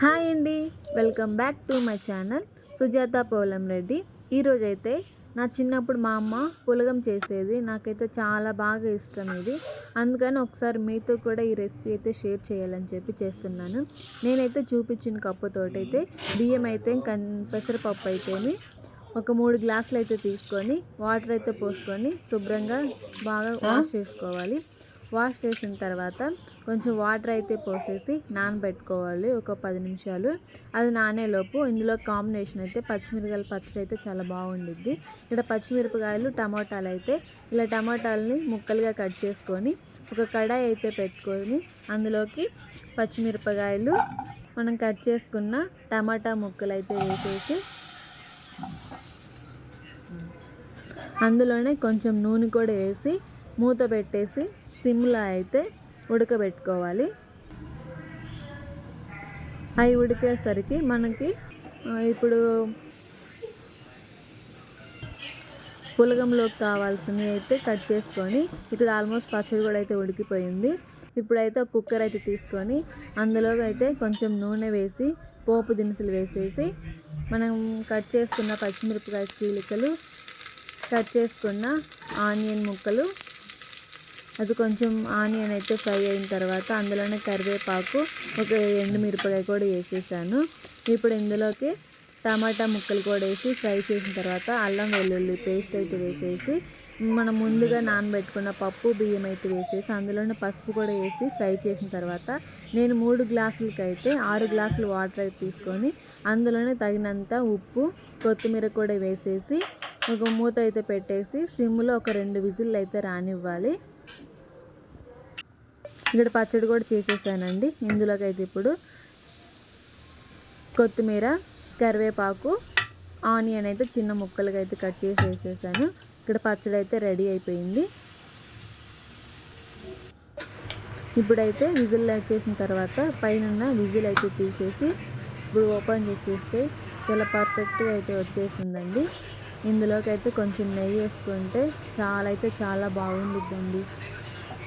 Hi అండి. Welcome back to my channel Sujatha Polam Reddy. ఈరోజైతే నా చిన్నప్పుడు మా అమ్మ పులగం చేసేది. నాకైతే చాలా బాగా ఇష్టం ఇది. అందుకని ఒకసారి మీతో కూడా ఈ రెసిపీ అయితే షేర్ చేయాలని చెప్పి చేస్తున్నాను. నేనైతే చూపించిన కప్పుతోటైతే బియ్యం అయితే కన్ పెసరపప్పు అయితేమి ఒక మూడు గ్లాసులు అయితే తీసుకొని వాటర్ అయితే పోసుకొని శుభ్రంగా బాగా వాష్ చేసుకోవాలి. వాష్ చేసిన తర్వాత కొంచెం వాటర్ అయితే పోసేసి నానబెట్టుకోవాలి ఒక పది నిమిషాలు. అది నానేలోపు ఇందులో కాంబినేషన్ అయితే పచ్చిమిరపకాయల పచ్చడి అయితే చాలా బాగుండిద్ది. ఇక్కడ పచ్చిమిరపకాయలు టమాటాలు అయితే ఇలా టమాటాలని ముక్కలుగా కట్ చేసుకొని ఒక కడాయి అయితే పెట్టుకొని అందులోకి పచ్చిమిరపకాయలు మనం కట్ చేసుకున్న టమాటా ముక్కలు అయితే వేసేసి అందులోనే కొంచెం నూనె కూడా వేసి మూత పెట్టేసి సిమ్లో అయితే ఉడకబెట్టుకోవాలి. అవి ఉడికేసరికి మనకి ఇప్పుడు పులగంలోకి కావాల్సినవి అయితే కట్ చేసుకొని ఇక్కడ ఆల్మోస్ట్ పచ్చడి కూడా అయితే ఉడికిపోయింది. ఇప్పుడైతే ఒక కుక్కర్ అయితే తీసుకొని అందులో అయితే కొంచెం నూనె వేసి పోపు దినుసులు వేసేసి మనం కట్ చేసుకున్న పచ్చిమిరపకాయ చీలికలు కట్ చేసుకున్న ఆనియన్ ముక్కలు అది కొంచెం ఆనియన్ అయితే ఫ్రై అయిన తర్వాత అందులోనే కరివేపాకు ఒక ఎండు మిరపకాయ కూడా వేసేసాను. ఇప్పుడు ఇందులోకి టమాటా ముక్కలు కూడా వేసి ఫ్రై చేసిన తర్వాత అల్లం వెల్లుల్లి పేస్ట్ అయితే వేసేసి మనం ముందుగా నానబెట్టుకున్న పప్పు బియ్యం అయితే వేసేసి అందులోనే పసుపు కూడా వేసి ఫ్రై చేసిన తర్వాత నేను మూడు గ్లాసులకి అయితే ఆరు గ్లాసులు వాటర్ అయితే తీసుకొని అందులోనే తగినంత ఉప్పు కొత్తిమీర కూడా వేసేసి ఒక మూత అయితే పెట్టేసి సిమ్లో ఒక రెండు విజిల్ అయితే రానివ్వాలి. ఇక్కడ పచ్చడి కూడా చేసేసానండి. ఇందులోకైతే ఇప్పుడు కొత్తిమీర కరివేపాకు ఆనియన్ అయితే చిన్న ముక్కలుగా అయితే కట్ చేసి వేసేసాను. ఇక్కడ పచ్చడి అయితే రెడీ అయిపోయింది. ఇప్పుడైతే విజిల్ వచ్చేసిన తర్వాత పైన విజిల్ అయితే తీసేసి ఇప్పుడు ఓపెన్ చేసి చూస్తే చాలా పర్ఫెక్ట్గా అయితే వచ్చేసిందండి. ఇందులోకి అయితే కొంచెం నెయ్యి వేసుకుంటే చాలా అయితే చాలా బాగుండిద్దండి.